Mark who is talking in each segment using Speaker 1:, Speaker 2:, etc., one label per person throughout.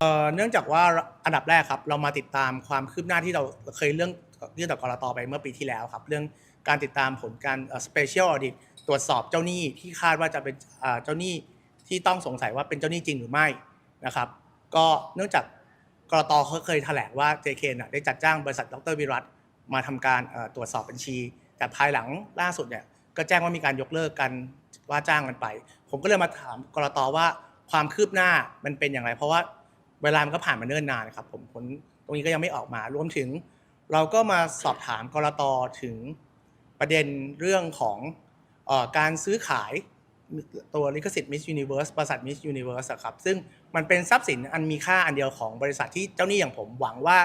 Speaker 1: เอ่อเนื่องจากว่าอันดับแรกครับ เรามาติดตามความคืบหน้าที่เราเคยเรื่องเรื่องต่อกรตไปเมื่อปีที่แล้วครับ เรื่องการติดตามผลการสเปเชียลออดิตตรวจสอบเจ้าหนี้ที่คาดว่าจะเป็นเจ้าหนี้ที่ต้องสงสัยว่าเป็นเจ้าหนี้จริงหรือไม่นะครับ ก็เนื่องจากกรตเขาเคยแถลงว่า JK น่ะได้จัดจ้างบริษัทดรวิรัตมาทำการตรวจสอบบัญชี แต่ภายหลังล่าสุดเนี่ยก็แจ้งว่ามีการยกเลิกกันว่าจ้างกันไป ผมก็เลยมาถามกรตว่าความคืบหน้ามันเป็นอย่างไร เพราะว่า เวลามันก็ผ่านมาเนิ่นนานครับผมผลตรงนี้ก็ยังไม่ออกมารวมถึง เราก็มาสอบถามกรตถึงประเด็นเรื่องของออการซื้อขายตัวลิขสิทธิ์ Miss Universe บริษัท Miss Universe อะครับซึ่งมันเป็นทรัพย์สินอันมีค่าอันเดียวของบริษัทที่เจ้าหนี้อย่างผมหวังว่า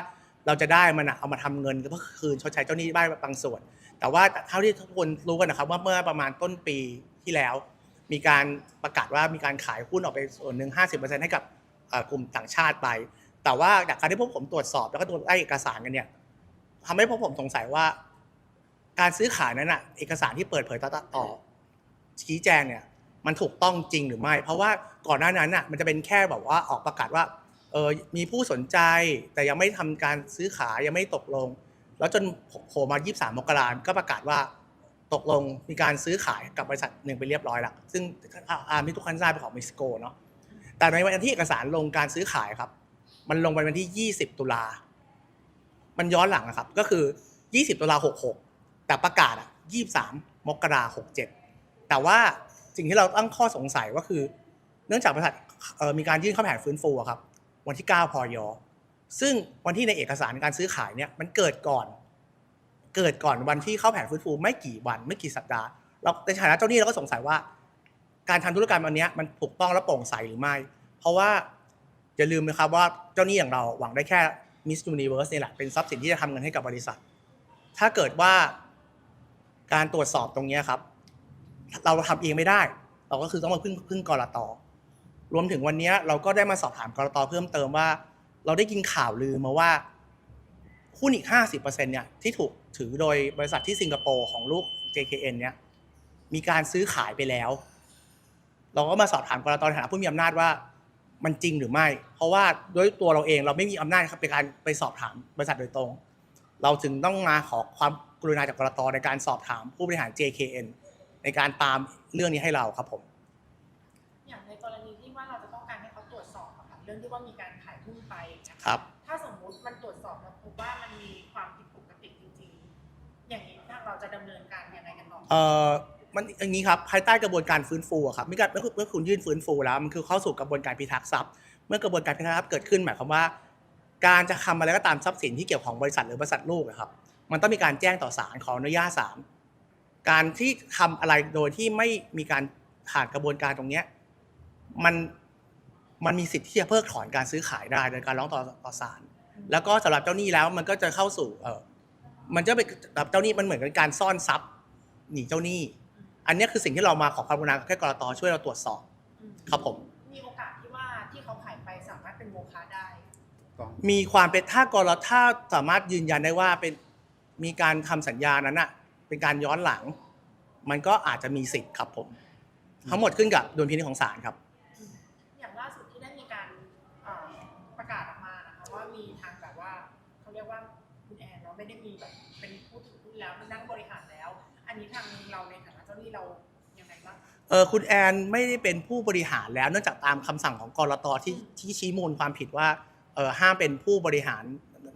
Speaker 1: เราจะได้มันเอามาทำเงินก็คืนชดใช้เจ้าหนี้ได้บางส่วน แต่ว่าเท่าที่ทุกคนรู้กันนะครับว่าเมื่อประมาณต้นปีที่แล้ว มีการประกาศว่ามีการขายหุ้นออกไปส่วนหนึ่ง50%ให้กับ กลุ่มต่างชาติไป แต่ว่าจากการที่พวกผมตรวจสอบแล้วก็ตรวจไล่เอกสารกันเนี่ยทำให้พวกผมสงสัยว่า การซื้อขายนั้นอะเอกสารที่เปิดเผยต่อต่อชี้แจงเนี่ยมันถูกต้องจริงหรือไม่ เพราะว่าก่อนหน้านั้นอะมันจะเป็นแค่แบบว่าออกประกาศว่าเออมีผู้สนใจแต่ยังไม่ทำการซื้อขายยังไม่ตกลง แล้วจนโผล่มา 23 มกราคมก็ประกาศว่าตกลงมีการซื้อขายกับบริษัทหนึ่งไปเรียบร้อยแล้วซึ่งอาร์มที่ทุกท่านทราบเป็นของเม็กซิโกเนาะ แต่ในวันที่เอกสารลงการซื้อขายครับ มันลงไปวันที่ 20 ตุลา มันย้อนหลังนะครับ ก็คือ 20 ตุลา66 แต่ประกาศอะ23 มกราคม67แต่ว่าสิ่งที่เราตั้งข้อสงสัยก็คือ เนื่องจากบริษัทมีการยื่นเข้าแผนฟื้นฟูครับ วันที่ 9 พอยซึ่งวันที่ในเอกสารการซื้อขายเนี่ยมันเกิดก่อน เกิดก่อนวันที่เข้าแผนฟื้นฟูไม่กี่วันไม่กี่สัปดาห์ เราในฐานะเจ้าหนี้เราก็สงสัยว่า การทำธุรกรรมอันเนี้ยมันถูกต้องและโปร่งใสหรือไม่ เพราะว่าอย่าลืมนะครับว่าเจ้าหนี้อย่างเราหวังได้แค่ Miss Universe นี่แหละเป็นทรัพย์สินที่จะทำเงินให้กับบริษัท ถ้าเกิดว่าการตรวจสอบตรงเนี้ยครับ เราทำเองไม่ได้ เราก็คือต้องมาพึ่งพึ่งกรตรวมถึงวันเนี้ยเราก็ได้มาสอบถามกรตเพิ่มเติมว่า เราได้ยินข่าวลือมาว่าหุ้นอีก 50%เนี่ยที่ถูกถือโดยบริษัทที่สิงคโปร์ของลูก JKN เนี่ยมีการซื้อขายไปแล้ว เราก็มาสอบถามกรตในฐานะผู้มีอำนาจว่ามันจริงหรือไม่ เพราะว่าด้วยตัวเราเองเราไม่มีอำนาจครับในการไปสอบถามบริษัทโดยตรง เราถึงต้องมาขอความกรุณาจากกรตในการสอบถามผู้บริหาร JKN ในการตามเรื่องนี้ให้เราครับผม
Speaker 2: อย่างในกรณีที่ว่าเราจะต้องการให้เขาตรวจสอบอะค่ะเรื่องที่ว่ามีการขายหุ้นไปเนี่ย
Speaker 1: ครับ
Speaker 2: ถ้าสมมุติมันตรวจสอบแล้วพบว่ามันมีความผิดปกติจริงๆ อย่างนี้ทางเราจะดำเนินการยังไงกันต่อ
Speaker 1: เอ่อ มันอย่างนี้ครับภายใต้กระบวนการฟื้นฟูครับเมื่อเมื่อคุณยื่นฟื้นฟูแล้วมันคือเข้าสู่กระบวนการพิทักษ์ทรัพย์ เมื่อกระบวนการพิทักษ์ทรัพย์เกิดขึ้นหมายความว่า การจะทำอะไรก็ตามทรัพย์สินที่เกี่ยวของบริษัทหรือบริษัทลูกอะครับ มันต้องมีการแจ้งต่อศาลขออนุญาตศาลการที่ทำอะไรโดยที่ไม่มีการผ่านกระบวนการตรงเนี้ยมันมันมีสิทธิ์ที่จะเพิกถอนการซื้อขายได้โดยการร้องต่อต่อศาลแล้วก็สำหรับเจ้าหนี้แล้วมันก็จะเข้าสู่เออมันจะเป็นสำหรับเจ้าหนี้มันเหมือนกับการซ่อนทรัพย์หนีเจ้าหนี้ อันเนี้ยคือสิ่งที่เรามาขอความกรุณาแค่กรตช่วยเราตรวจสอบ
Speaker 2: อืม
Speaker 1: ครับผม
Speaker 2: มีโอกาสที่ว่าที่เขาขายไปสามารถเป็นโมฆะได้
Speaker 1: มีความเป็นถ้ากรถ้าสามารถยืนยันได้ว่าเป็นมีการทำสัญญานั้นอะเป็นการย้อนหลัง มันก็อาจจะมีสิทธิ์ครับผม ทั้งหมดขึ้นกับดุลพินิจของศาลครับ
Speaker 2: อย่างล่าสุดที่ได้มีการเอ่อประกาศออกมานะคะว่ามีทางแบบว่าเขาเรียกว่าคุณแอนเราไม่ได้มีแบบเป็นผู้ถือหุ้นแล้วนั่งบริหารแล้ว อันนี้ทางเราใน ฐานะเจ้าหนี้เรายังไงบ้าง
Speaker 1: เออคุณแอนไม่ได้เป็นผู้บริหารแล้วเนื่องจากตามคำสั่งของกรตที่ที่ชี้มูลความผิดว่าเออห้ามเป็นผู้บริหาร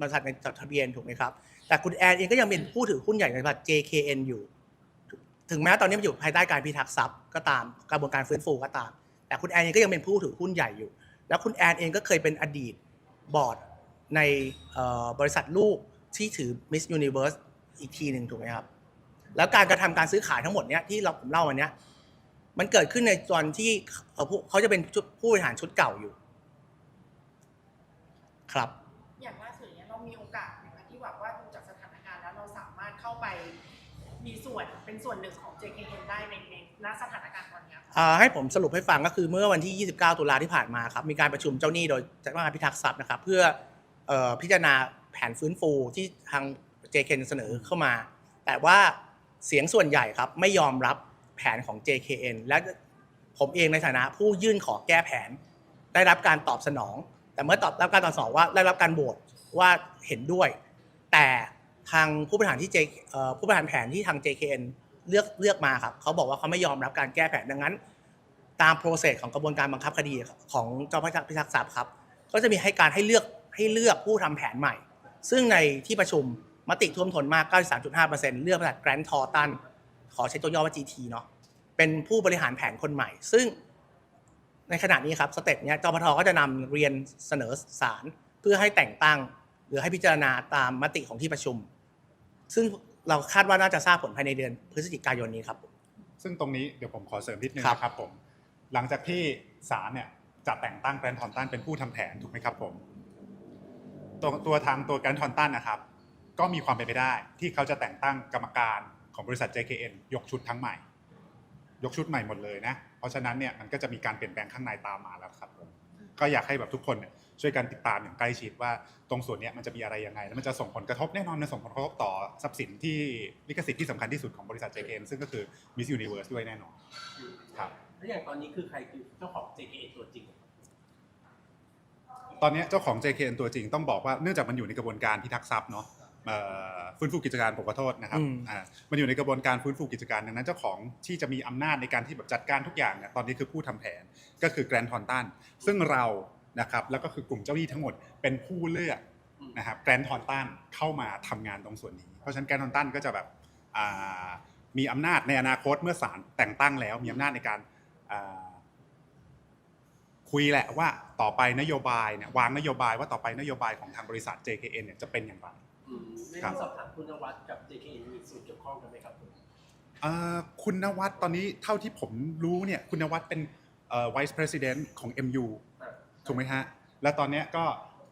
Speaker 1: บริษัทในจดทะเบียนถูกไหมครับ แต่คุณแอนเองก็ยังเป็นผู้ถือหุ้นใหญ่ในบริษัท JKN อยู่ ถึงแม้ตอนนี้มันอยู่ภายใต้การพิทักษ์ทรัพย์ก็ตามกระบวนการฟื้นฟูก็ตาม แต่คุณแอนเองก็ยังเป็นผู้ถือหุ้นใหญ่อยู่ แล้วคุณแอนเองก็เคยเป็นอดีตบอร์ดในเอ่อบริษัทลูกที่ถือ Miss Universe อีกทีหนึ่งถูกไหมครับ แล้วการกระทำการซื้อขายทั้งหมดเนี้ยที่เราผมเล่าวันเนี้ย มันเกิดขึ้นในตอนที่เอ่อผู้เขาจะเป็นชุดผู้บริหารชุดเก่าอยู่ ครับ
Speaker 2: อย่างล่าสุดเนี่ยเรามีโอกาสนะคะที่แบบว่าดูจากสถานการณ์แล้วเราสามารถเข้าไปมีส่วนเป็นส่วนหนึ่งของ JKN ได้ในในณสถานการณ์ตอนเนี้ยค่ะ
Speaker 1: อ่าให้ผมสรุปให้ฟังก็คือเมื่อวันที่ 29 ตุลาที่ผ่านมาครับมีการประชุมเจ้าหนี้โดยเจ้าหน้าที่พิทักษ์ทรัพย์นะครับ เพื่อเอ่อพิจารณาแผนฟื้นฟูที่ทาง JKN เสนอเข้ามา แต่ว่า เสียงส่วนใหญ่ครับไม่ยอมรับแผนของ JKN และผมเองในฐานะผู้ยื่นขอแก้แผน ได้รับการตอบสนอง แต่เมื่อตอบรับการตรวจสอบว่าได้รับการโหวตว่าเห็นด้วย แต่ทางผู้บริหารที่ J ผู้บริหารแผนที่ทาง JKN เลือกเลือกมาครับเขาบอกว่าเขาไม่ยอมรับการแก้แผนดังนั้น ตามโปรเซสของกระบวนการบังคับคดีของเจ้าพนักพิทักษ์ทรัพย์ครับ ก็จะมีให้การให้เลือกให้เลือกผู้ทำแผนใหม่ ซึ่งในที่ประชุม มติท่วมท้นมาก 93.5%เลือกบริษัทแกรนด์ทอตันขอใช้ตัวย่อว่า GT เนาะเป็นผู้บริหารแผนคนใหม่ ซึ่งในขณะนี้ครับสเต็ปเนี้ยจปทก็จะนำเรียนเสนอศาลเพื่อให้แต่งตั้ง หรือให้พิจารณาตามมติของที่ประชุม ซึ่งเราคาดว่าน่าจะทราบผลภายในเดือนพฤศจิกายนนี้ครับ
Speaker 3: ซึ่งตรงนี้เดี๋ยวผมขอเสริมนิดนึงนะครับผม หลังจากที่ศาลเนี่ยจะแต่งตั้งแกรนทอนตันเป็นผู้ทำแผนถูกไหมครับผม ตัวตัวทางตัวแกรนทอนตันนะครับ ก็มีความเป็นไปได้ ที่เขาจะแต่งตั้งกรรมการของบริษัท JKN ยกชุดทั้งใหม่ ยกชุดใหม่หมดเลยนะ เพราะฉะนั้นเนี่ยมันก็จะมีการเปลี่ยนแปลงข้างในตามมาแล้วครับผมก็อยากให้แบบทุกคนเนี่ยช่วยกันติดตามอย่างใกล้ชิดว่าตรงส่วนเนี้ยมันจะมีอะไรยังไง แล้วมันจะส่งผลกระทบแน่นอนมันส่งผลกระทบต่อทรัพย์สินที่ลิขสิทธิ์ที่สำคัญที่สุดของบริษัท JKN ซึ่งก็คือ Miss Universe ด้วยแน่นอนครับ
Speaker 4: แล้วอย่างตอนนี้คือใครคือเจ้าของ JKA ตัวจริง
Speaker 3: ตอนเนี้ยเจ้าของ JKN ตัวจริงต้องบอกว่าเนื่องจากมันอยู่ในกระบวนการพิทักษ์ทรัพย์เนาะเอ่อ ฟื้นฟูกิจการผมขอโทษนะครับ
Speaker 1: อืม
Speaker 3: อ่ามันอยู่ในกระบวนการฟื้นฟูกิจการดังนั้นเจ้าของที่จะมีอำนาจในการที่แบบจัดการทุกอย่างเนี่ยตอนนี้คือผู้ทำแผนก็คือแกรนทอนตันซึ่งเรานะครับแล้วก็คือกลุ่มเจ้าหนี้ทั้งหมดเป็นผู้เลือกนะครับแกรนทอนตันเข้ามาทำงานตรงส่วนนี้ เพราะฉะนั้นแกรนทอนตันก็จะแบบอ่ามีอำนาจในอนาคตเมื่อศาลแต่งตั้งแล้วมีอำนาจในการอ่าคุยแหละว่าต่อไปนโยบายเนี่ยวางนโยบายว่าต่อไปนโยบายของทางบริษัท JKN เนี่ยจะเป็นอย่างไร
Speaker 4: อืม ไม่
Speaker 3: ครั
Speaker 4: ต้
Speaker 3: บ
Speaker 4: องสอบถามคุณนวัดกับ JKA มีส่วนเกี่ยวข้องกันไหมครับผม
Speaker 3: เอ่อคุณนวัดตอนนี้เท่าที่ผมรู้เนี่ยคุณนวัดเป็นเอ่อ Vice President ของ MU
Speaker 4: อะ
Speaker 3: ถูกไหมฮะ และตอนเนี้ยก็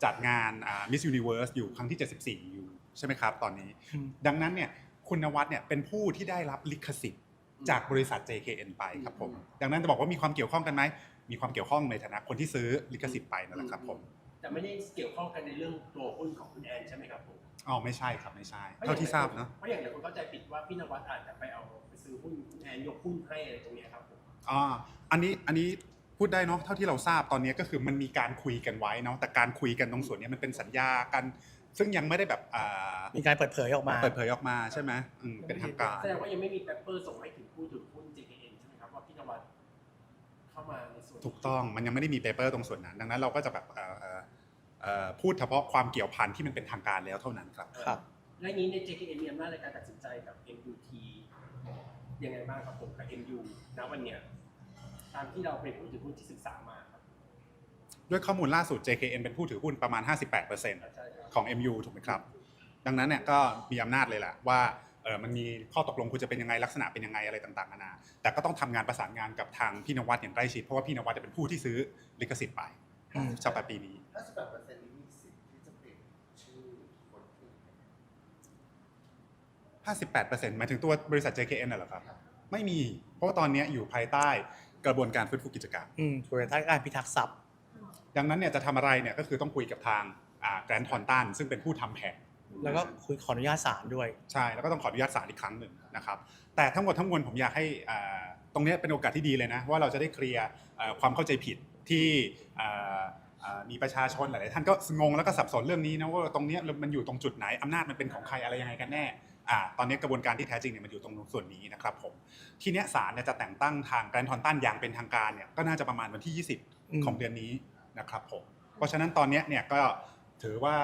Speaker 3: จัดงานอ่า Miss Universe อยู่ครั้งที่ 74 อยู่ใช่ไหมครับตอนนี้
Speaker 1: อืม
Speaker 3: ดังนั้นเนี่ยคุณนวัดเนี่ยเป็นผู้ที่ได้รับลิขสิทธิ์จากบริษัท JKN ไปครับผม ดังนั้นจะบอกว่ามีความเกี่ยวข้องกันไหม มีความเกี่ยวข้องในฐานะคนที่ซื้อลิขสิทธิ์ไปนั่นแหละครับผม
Speaker 4: แต่ไม่ได้เกี่ยวข้องกันในเรื่องตัวหุ้นของคุณแอนใช่ไหมครับผม
Speaker 3: อ๋อไม่ใช่ครับไม่ใช่เท่าที่ทราบเนาะ
Speaker 4: เพราะอย่างเดี๋ยวคนเข้าใจผิดว่าพี่นวัดอาจจะไปเอาไปซื้อหุ้นคุณแอนยกหุ้นให้อะไรตรงเนี้ยครับผม
Speaker 3: อ่าอันนี้อันนี้พูดได้เนาะเท่าที่เราทราบตอนนี้ก็คือมันมีการคุยกันไว้เนาะแต่การคุยกันตรงส่วนเนี้ยมันเป็นสัญญากัน ซึ่งยังไม่ได้แบบอ่า
Speaker 1: มีการเปิดเผยออกมา
Speaker 3: เปิดเผยออกมาใช่ไหมอืมเป็นทางการ
Speaker 4: แสดงว่ายังไม่มีเปเปอร์ส่งให้ถึงผู้ถือหุ้น JKA ใช่ไหมครับว่าพี่นวัด เข้ามาในส่วน
Speaker 3: ถูกต้องมันยังไม่ได้มีเปเปอร์ตรงส่วนนั้น ดังนั้นเราก็จะแบบเอ่อเอ่อเอ่อพูดเฉพาะความเกี่ยวพันที่มันเป็นทางการแล้วเท่านั้นครับ
Speaker 1: ครับ
Speaker 4: และนี้ใน JKA มีอำนาจในการตัดสินใจกับ MUT ยังไงบ้างครับผมกับ MU ณวันเนี้ยตามที่เราเป็นผู้ถือหุ้นที่ศึกษามาครับ
Speaker 3: ด้วยข้อมูลล่าสุด JKN เป็นผู้ถือหุ้นประมาณ 58%
Speaker 4: ใช่ครับ
Speaker 3: ของ MU ถูกไหมครับ ดังนั้นเนี่ยก็มีอำนาจเลยแหละว่าเออ มันมีข้อตกลงคุณจะเป็นยังไงลักษณะเป็นยังไงอะไรต่างๆนานาแต่ก็ต้องทำงานประสานงานกับทางพี่นวัดอย่างใกล้ชิดเพราะว่าพี่นวัดจะเป็นผู้ที่ซื้อลิขสิทธิ์ไป
Speaker 1: อืม
Speaker 3: ฉบับปีนี้
Speaker 5: 58%นี้มีสิทธิ์ที่จะเปลี่ยนชื่อคนที่
Speaker 3: 58%หมายถึงตัวบริษัท JKN น่ะเหรอครับ ไม่มี เพราะว่าตอนนี้อยู่ภายใต้กระบวนการฟื้นฟูกิจการ
Speaker 1: อืมบริษัทการพิทักษ์ทรัพย์
Speaker 3: ดังนั้นเนี่ยจะทำอะไรเนี่ยก็คือต้องคุยกับทางแกรนทอนตันซึ่งเป็นผู้ทำแผน
Speaker 1: แล้วก็คุยขออนุญาตศาลด้วย
Speaker 3: ใช่แล้วก็ต้องขออนุญาตศาลอีกครั้งหนึ่งนะครับแต่ทั้งหมดทั้งมวลผมอยากให้อ่าตรงเนี้ยเป็นโอกาสที่ดีเลยนะว่าเราจะได้เคลียร์อ่าความเข้าใจผิดที่อ่าอ่ามีประชาชนหลาย ๆ ท่านก็งงแล้วก็สับสนเรื่องนี้นะว่าตรงเนี้ยมันอยู่ตรงจุดไหนอำนาจมันเป็นของใครอะไรยังไงกันแน่อ่าตอนนี้กระบวนการที่แท้จริงเนี่ยมันอยู่ตรงส่วนนี้นะครับผมทีเนี้ยศาลเนี่ยจะแต่งตั้งทางแกรนทอนตันอย่างเป็นทางการเนี่ยก็น่าจะประมาณวันที่
Speaker 1: อืม
Speaker 3: 20 ของเดือนนี้นะครับผมเพราะฉะนั้นตอนเนี้ยเนี่ยก็ ถือว่า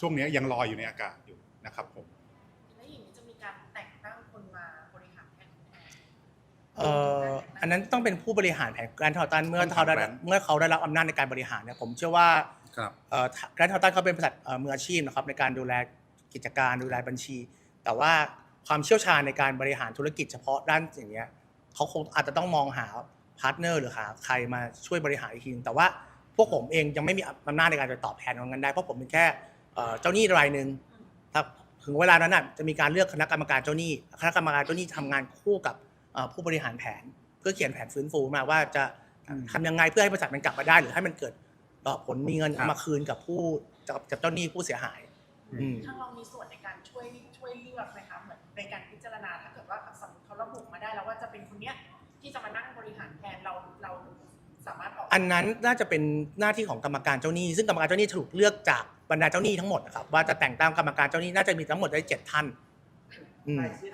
Speaker 3: ช่วงเนี้ยยังลอยอยู่ในอากาศอยู่นะครับผม
Speaker 2: แล้วอย่างนี้จะมีการแต่งตั้งคนมาบริหารแทนคุณแอน
Speaker 1: เอ่ออันนั้นต้องเป็นผู้บริหารแผนแกรนทอตันเมื่อเขาได้
Speaker 3: ต้องถามแบงค์
Speaker 1: เมื่อเขาได้รับอำนาจในการบริหารเนี่ยผมเชื่อว่า
Speaker 3: ครับ
Speaker 1: แกรนทอตันเขาเป็นบริษัทเอ่อมืออาชีพนะครับในการดูแลกิจการดูแลบัญชี แต่ว่าความเชี่ยวชาญในการบริหารธุรกิจเฉพาะด้านอย่างเงี้ยเขาคงอาจจะต้องมองหาพาร์ทเนอร์หรือหาใครมาช่วยบริหารอีกทีนึงแต่ว่า พวกผมเองยังไม่มีอำนาจในการไปตอบแทนของเงินได้เพราะผมเป็นแค่เอ่อเจ้าหนี้รายหนึ่งครับถึงเวลานั้นน่ะจะมีการเลือกคณะกรรมการเจ้าหนี้คณะกรรมการเจ้าหนี้ทำงานคู่กับเอ่อผู้บริหารแผน เพื่อเขียนแผนฟื้นฟูมาว่าจะ
Speaker 3: อืม
Speaker 1: ทำยังไงเพื่อให้บริษัทมันกลับมาได้ หรือให้มันเกิดเอ่อผลมีเงิน
Speaker 3: ครับ
Speaker 1: มาคืนกับผู้กับกับเจ้าหนี้ผู้เสียหายอืม
Speaker 2: ทางเรามีส่วนในการช่วยช่วยเลือกไหมคะเหมือนในการพิจารณาถ้าเกิดว่าสมมติเขาระบุมาได้แล้วว่าจะเป็นคนเนี้ย อั
Speaker 1: นนั้นน่าจะเป็นหน้าที่ของกรรมการเจ้าหนี้ ซึ่งกรรมการเจ้าหนี้ถูกเลือกจากบรรดาเจ้าหนี้ทั้งหมดนะครับว่าจะแต่งตั้งกรรมการเจ้าหนี้น่าจะมีทั้งหมดได้เจ็ดท่านอืม
Speaker 4: รายชื่อ